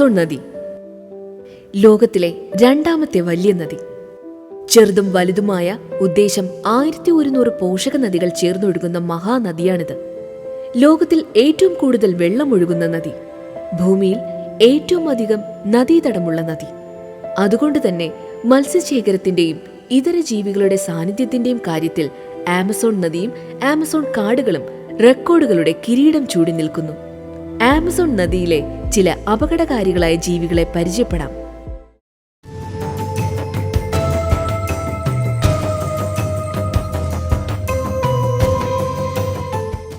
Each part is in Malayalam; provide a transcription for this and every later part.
ആമസോൺ നദി. ലോകത്തിലെ രണ്ടാമത്തെ വലിയ നദി. ചെറുതും വലുതുമായ ഉദ്ദേശം ആയിരത്തി ഒരുന്നൂറ് പോഷക നദികൾ ചേർന്നൊഴുകുന്ന മഹാനദിയാണിത്. ലോകത്തിൽ ഏറ്റവും കൂടുതൽ വെള്ളമൊഴുകുന്ന നദി. ഭൂമിയിൽ ഏറ്റവും അധികം നദീതടമുള്ള നദി. അതുകൊണ്ട് തന്നെ മത്സ്യശേഖരത്തിന്റെയും ഇതര ജീവികളുടെ സാന്നിധ്യത്തിന്റെയും കാര്യത്തിൽ ആമസോൺ നദിയും ആമസോൺ കാടുകളും റെക്കോർഡുകളുടെ കിരീടം ചൂടി നിൽക്കുന്നു. ആമസോൺ നദിയിലെ ചില അപകടകാരികളായ ജീവികളെ പരിചയപ്പെടാം.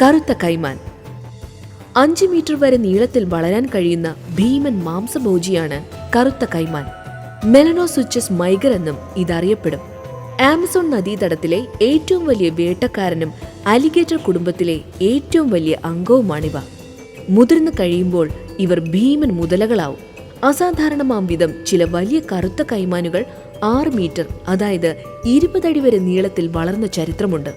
കറുത്ത കൈമാൻ. അഞ്ച് മീറ്റർ വരെ നീളത്തിൽ വളരാൻ കഴിയുന്ന ഭീമൻ മാംസഭോജിയാണ് കറുത്ത കൈമാൻ. മെലനോസുച്ചസ് മൈഗർ എന്നും ഇതറിയപ്പെടും. ആമസോൺ നദീതടത്തിലെ ഏറ്റവും വലിയ വേട്ടക്കാരനും അലിഗേറ്റർ കുടുംബത്തിലെ ഏറ്റവും വലിയ അംഗവുമാണിവ. മുതിർന്നു കഴിയുമ്പോൾ ഇവർ ഭീമൻ മുതലകളാവും. അസാധാരണമാം വിധം ചില വലിയ കറുത്ത കൈമാനുകൾ ആറ് മീറ്റർ അതായത് ഇരുപതടി വരെ നീളത്തിൽ വളർന്ന ചരിത്രമുണ്ട്.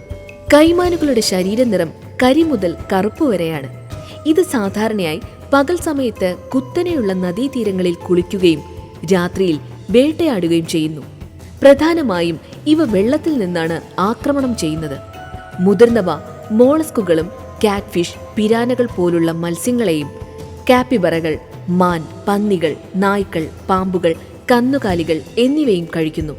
കൈമാനുകളുടെ ശരീരനിറം കരി മുതൽ കറുപ്പ് വരെയാണ്. ഇത് സാധാരണയായി പകൽ സമയത്ത് കുത്തനെയുള്ള നദീതീരങ്ങളിൽ കുളിക്കുകയും രാത്രിയിൽ വേട്ടയാടുകയും ചെയ്യുന്നു. പ്രധാനമായും ഇവ വെള്ളത്തിൽ നിന്നാണ് ആക്രമണം ചെയ്യുന്നത്. മുതിർന്നവ മോളസ്കുകളും കാറ്റ്ഫിഷ് പിരാനകൾ പോലുള്ള മത്സ്യങ്ങളെയും കാപ്പിബറകൾ മാൻ പന്നികൾ നായ്ക്കൾ പാമ്പുകൾ കന്നുകാലികൾ എന്നിവയും കഴിക്കുന്നു.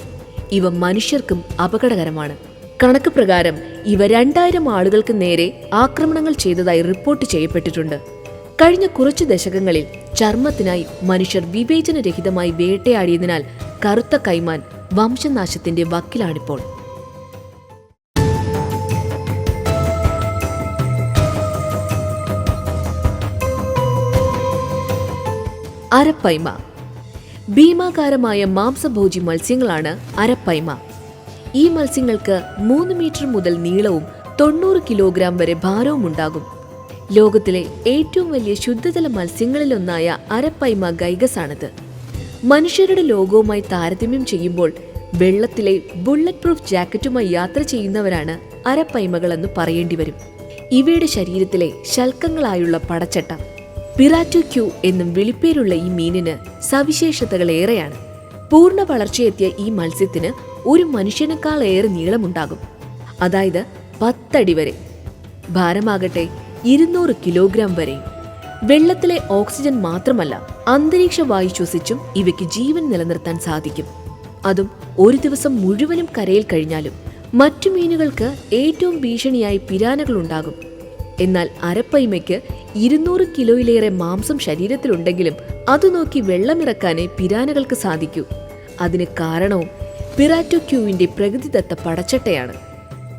ഇവ മനുഷ്യർക്കും അപകടകരമാണ്. കണക്ക് പ്രകാരം ഇവ രണ്ടായിരം ആളുകൾക്ക് നേരെ ആക്രമണങ്ങൾ ചെയ്തതായി റിപ്പോർട്ട് ചെയ്യപ്പെട്ടിട്ടുണ്ട്. കഴിഞ്ഞ കുറച്ച് ദശകങ്ങളിൽ ചർമ്മത്തിനായി മനുഷ്യർ വിവേചനരഹിതമായി വേട്ടയാടിയതിനാൽ കറുത്ത കൈമാൻ വംശനാശത്തിന്റെ വക്കിലാണിപ്പോൾ. അരപ്പൈമ. ഭീമാകാരമായ മാംസഭോജി മത്സ്യങ്ങളാണ് അരപ്പൈമ. ഈ മത്സ്യങ്ങൾക്ക് മൂന്ന് മീറ്റർ മുതൽ നീളവും തൊണ്ണൂറ് കിലോഗ്രാം വരെ ഭാരവും ഉണ്ടാകും. ലോകത്തിലെ ഏറ്റവും വലിയ ശുദ്ധജല മത്സ്യങ്ങളിലൊന്നായ അരപ്പൈമ ഗൈഗസാണിത്. മനുഷ്യരുടെ ലോകവുമായി താരതമ്യം ചെയ്യുമ്പോൾ വെള്ളത്തിലെ ബുള്ളറ്റ് പ്രൂഫ് ജാക്കറ്റുമായി യാത്ര ചെയ്യുന്നവരാണ് അരപ്പൈമകളെന്ന് പറയേണ്ടി വരും ഇവയുടെ ശരീരത്തിലെ ശൽക്കങ്ങളായുള്ള പടച്ചട്ട. പിറാറ്റു ക്യൂ എന്നും വിളിപ്പേരുള്ള ഈ മീനിന് സവിശേഷതകൾ ഏറെയാണ് പൂർണ വളർച്ചയെത്തിയ ഈ മത്സ്യത്തിന് ഒരു മനുഷ്യനേക്കാളേറെ നീളമുണ്ടാകും. അതായത് പത്തടി വരെ. ഭാരമാകട്ടെ ഇരുന്നൂറ് കിലോഗ്രാം വരെ. വെള്ളത്തിലെ ഓക്സിജൻ മാത്രമല്ല അന്തരീക്ഷ വായു ശ്വസിച്ചും ഇവയ്ക്ക് ജീവൻ നിലനിർത്താൻ സാധിക്കും. അതും ഒരു ദിവസം മുഴുവനും കരയിൽ കഴിഞ്ഞാലും മറ്റു മീനുകൾക്ക് ഏറ്റവും ഭീഷണിയായി പിരാനകൾ ഉണ്ടാകും എന്നാൽ അരപ്പൈമയ്ക്ക് ഇരുന്നൂറ് കിലോയിലേറെ മാംസം ശരീരത്തിലുണ്ടെങ്കിലും അത് നോക്കി വെള്ളമിറക്കാനേ പിരാനകൾക്ക് സാധിക്കൂ. അതിന് കാരണവും പിറാറ്റോക്യൂവിന്റെ പ്രകൃതിദത്ത പടച്ചട്ടയാണ്.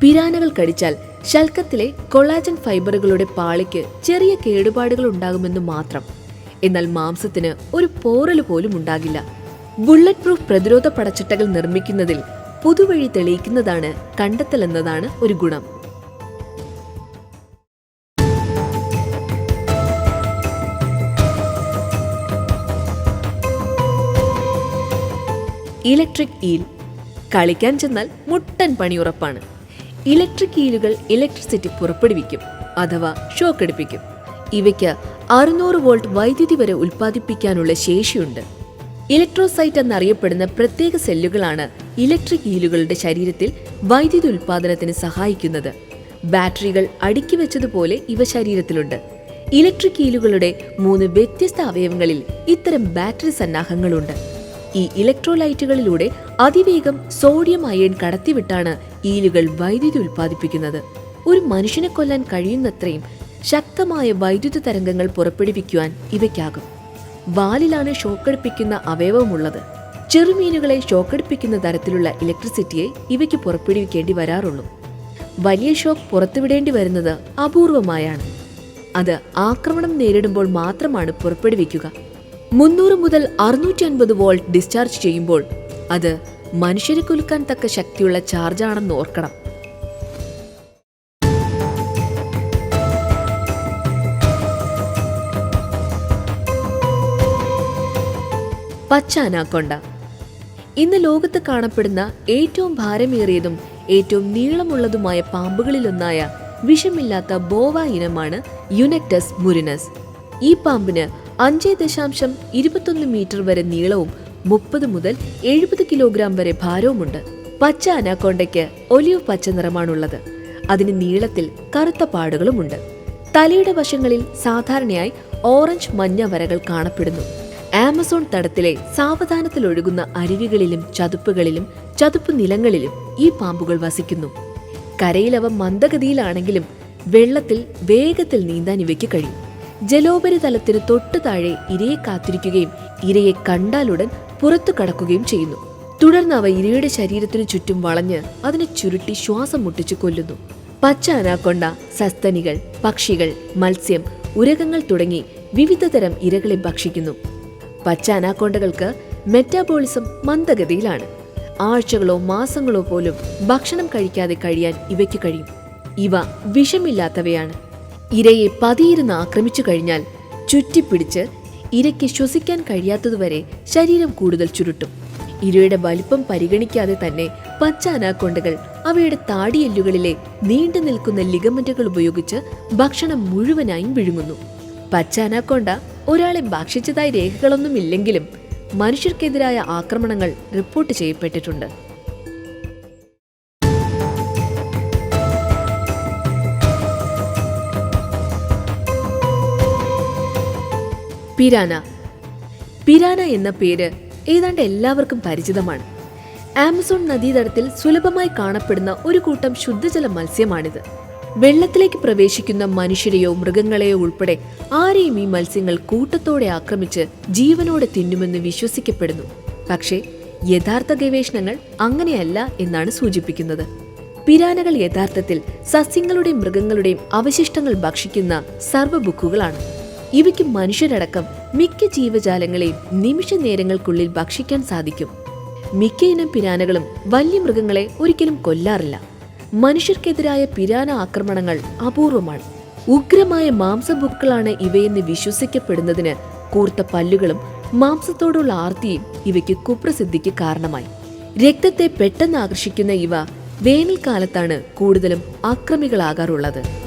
പിരാനകൾ കടിച്ചാൽ ശൽക്കത്തിലെ കൊളാജൻ ഫൈബറുകളുടെ പാളിക്ക് ചെറിയ കേടുപാടുകൾ ഉണ്ടാകുമെന്ന് മാത്രം. എന്നാൽ മാംസത്തിന് ഒരു പോറൽ പോലും ഉണ്ടാകില്ല. ബുള്ളറ്റ് പ്രൂഫ് പ്രതിരോധ പടച്ചട്ടകൾ നിർമ്മിക്കുന്നതിൽ പുതുവഴി തെളിയിക്കുന്നതാണ് കണ്ടെത്തലെന്നതാണ് ഒരു ഗുണം. Electric eel. കളിക്കാൻ ചെന്നാൽ മുട്ടൻ പണി ഉറപ്പാണ്. ഇലക്ട്രിക് ഈലുകൾ ഇലക്ട്രിസിറ്റി പുറപ്പെടുവിക്കും അഥവാ ഷോക്ക് അടിപ്പിക്കും. ഇവയ്ക്ക് അറുന്നൂറ് വോൾട്ട് വൈദ്യുതി വരെ ഉൽപ്പാദിപ്പിക്കാനുള്ള ശേഷിയുണ്ട്. ഇലക്ട്രോസൈറ്റ് എന്നറിയപ്പെടുന്ന പ്രത്യേക സെല്ലുകളാണ് ഇലക്ട്രിക് ഈലുകളുടെ ശരീരത്തിൽ വൈദ്യുതി ഉൽപ്പാദനത്തിന് സഹായിക്കുന്നത്. ബാറ്ററികൾ അടുക്കി വെച്ചതുപോലെ ഇവ ശരീരത്തിലുണ്ട്. ഇലക്ട്രിക് ഈലുകളുടെ മൂന്ന് വ്യത്യസ്ത അവയവങ്ങളിൽ ഇത്തരം ബാറ്ററി സന്നാഹങ്ങളുണ്ട്. ഈ ഇലക്ട്രോലൈറ്റുകളിലൂടെ അതിവേഗം സോഡിയം അയൺ കടത്തിവിട്ടാണ് ഈലുകൾ വൈദ്യുതി ഉൽപ്പാദിപ്പിക്കുന്നത്. ഒരു മനുഷ്യനെ കൊല്ലാൻ കഴിയുന്നത്രയും ശക്തമായ വൈദ്യുത തരംഗങ്ങൾ പുറപ്പെടുവിക്കുവാൻ ഇവയ്ക്കാകും. വാലിലാണ് ഷോക്കടിപ്പിക്കുന്ന അവയവമുള്ളത്. ചെറുമീനുകളെ ഷോക്കടിപ്പിക്കുന്ന തരത്തിലുള്ള ഇലക്ട്രിസിറ്റിയെ ഇവയ്ക്ക് പുറപ്പെടുവിക്കേണ്ടി വരാറുള്ളൂ. വലിയ ഷോക്ക് പുറത്തുവിടേണ്ടി വരുന്നത് അപൂർവമായാണ്. അത് ആക്രമണം നേരിടുമ്പോൾ മാത്രമാണ് പുറപ്പെടുവിക്കുക. മുന്നൂറ് മുതൽ അറുന്നൂറ്റി അൻപത് വോൾട്ട് ഡിസ്ചാർജ് ചെയ്യുമ്പോൾ അത് മനുഷ്യരെ കുലുക്കാൻ തക്ക ശക്തിയുള്ള ചാർജാണെന്ന് ഓർക്കണം. പച്ച അനാക്കൊണ്ട ഇന്ന് ലോകത്ത് കാണപ്പെടുന്ന ഏറ്റവും ഭാരമേറിയതും ഏറ്റവും നീളമുള്ളതുമായ പാമ്പുകളിലൊന്നായ വിഷമില്ലാത്ത ബോവ ഇനമാണ് യുനെക്ടസ് മുരിനസ്. ഈ പാമ്പിന് അഞ്ച് ദശാംശം ഇരുപത്തൊന്ന് മീറ്റർ വരെ നീളവും മുപ്പത് മുതൽ എഴുപത് കിലോഗ്രാം വരെ ഭാരവുമുണ്ട്. പച്ച അനാക്കോണ്ടയ്ക്ക് ഒലിവ് പച്ച നിറമാണുള്ളത്. അതിന് നീളത്തിൽ കറുത്ത പാടുകളുമുണ്ട്. തലയുടെ വശങ്ങളിൽ സാധാരണയായി ഓറഞ്ച് മഞ്ഞ വരകൾ കാണപ്പെടുന്നു. ആമസോൺ തടത്തിലെ സാവധാനത്തിൽ ഒഴുകുന്ന അരുവികളിലും ചതുപ്പുകളിലും ചതുപ്പ് നിലങ്ങളിലും ഈ പാമ്പുകൾ വസിക്കുന്നു. കരയിലവ മന്ദഗതിയിലാണെങ്കിലും വെള്ളത്തിൽ വേഗത്തിൽ നീന്താൻ ഇവയ്ക്ക് കഴിയും. ജലോപരിതലത്തിന് തൊട്ടു താഴെ ഇരയെ കാത്തിരിക്കുകയും ഇരയെ കണ്ടാലുടൻ പുറത്തു കടക്കുകയും ചെയ്യുന്നു. തുടർന്ന് അവ ഇരയുടെ ശരീരത്തിനു ചുറ്റും വളഞ്ഞ് അതിനെ ചുരുട്ടി ശ്വാസം മുട്ടിച്ചു കൊല്ലുന്നു. പച്ച അനാക്കൊണ്ട സസ്തനികൾ പക്ഷികൾ മത്സ്യം ഉരകങ്ങൾ തുടങ്ങി വിവിധതരം ഇരകളെ ഭക്ഷിക്കുന്നു. പച്ച അനാക്കൊണ്ടകൾക്ക് മെറ്റാബോളിസം മന്ദഗതിയിലാണ്. ആഴ്ചകളോ മാസങ്ങളോ പോലും ഭക്ഷണം കഴിക്കാതെ കഴിയാൻ ഇവയ്ക്ക് കഴിയും. ഇവ വിഷമില്ലാത്തവയാണ്. ഇരയെ പതിയിരുന്ന് ആക്രമിച്ചു കഴിഞ്ഞാൽ ചുറ്റിപ്പിടിച്ച് ഇരയ്ക്ക് ശ്വസിക്കാൻ കഴിയാത്തതുവരെ ശരീരം കൂടുതൽ ചുരുട്ടും. ഇരയുടെ വലിപ്പം പരിഗണിക്കാതെ തന്നെ പച്ച അനാക്കൊണ്ടകൾ അവയുടെ താടിയെല്ലുകളിലെ നീണ്ടു നിൽക്കുന്ന ലിഗമെന്റുകൾ ഉപയോഗിച്ച് ഭക്ഷണം മുഴുവനായും വിഴുങ്ങുന്നു. പച്ച അനാക്കൊണ്ട ഒരാളെ ഭക്ഷിച്ചതായി രേഖകളൊന്നുമില്ലെങ്കിലും മനുഷ്യർക്കെതിരായ ആക്രമണങ്ങൾ റിപ്പോർട്ട് ചെയ്യപ്പെട്ടിട്ടുണ്ട്. പിരാന. പിരാന എന്ന പേര് ഏതാണ്ട് എല്ലാവർക്കും പരിചിതമാണ്. ആമസോൺ നദീതടത്തിൽ സുലഭമായി കാണപ്പെടുന്ന ഒരു കൂട്ടം ശുദ്ധജല മത്സ്യമാണിത്. വെള്ളത്തിലേക്ക് പ്രവേശിക്കുന്ന മനുഷ്യരെയോ മൃഗങ്ങളെയോ ഉൾപ്പെടെ ആരെയും ഈ മത്സ്യങ്ങൾ കൂട്ടത്തോടെ ആക്രമിച്ച് ജീവനോടെ തിന്നുമെന്ന് വിശ്വസിക്കപ്പെടുന്നു. പക്ഷേ യഥാർത്ഥ ഗവേഷണങ്ങൾ അങ്ങനെയല്ല എന്നാണ് സൂചിപ്പിക്കുന്നത്. പിരാനകൾ യഥാർത്ഥത്തിൽ സസ്യങ്ങളുടെയും മൃഗങ്ങളുടെയും അവശിഷ്ടങ്ങൾ ഭക്ഷിക്കുന്ന സർവബുക്കുകളാണ്. ഇവയ്ക്ക് മനുഷ്യരടക്കം മിക്ക ജീവജാലങ്ങളെയും നിമിഷ നേരങ്ങൾക്കുള്ളിൽ ഭക്ഷിക്കാൻ സാധിക്കും. മിക്ക ഇനം പിരാനകളും വലിയ മൃഗങ്ങളെ ഒരിക്കലും കൊല്ലാറില്ല. മനുഷ്യർക്കെതിരായ പിരാന ആക്രമണങ്ങൾ അപൂർവമാണ്. ഉഗ്രമായ മാംസഭുക്കളാണ് ഇവയെന്ന് വിശ്വസിക്കപ്പെടുന്നതിന് കൂർത്ത പല്ലുകളും മാംസത്തോടുള്ള ആർത്തിയും ഇവയ്ക്ക് കുപ്രസിദ്ധിക്ക് കാരണമായി. രക്തത്തെ പെട്ടെന്ന് ആകർഷിക്കുന്ന ഇവ വേനൽക്കാലത്താണ് കൂടുതലും ആക്രമികളാകാറുള്ളത്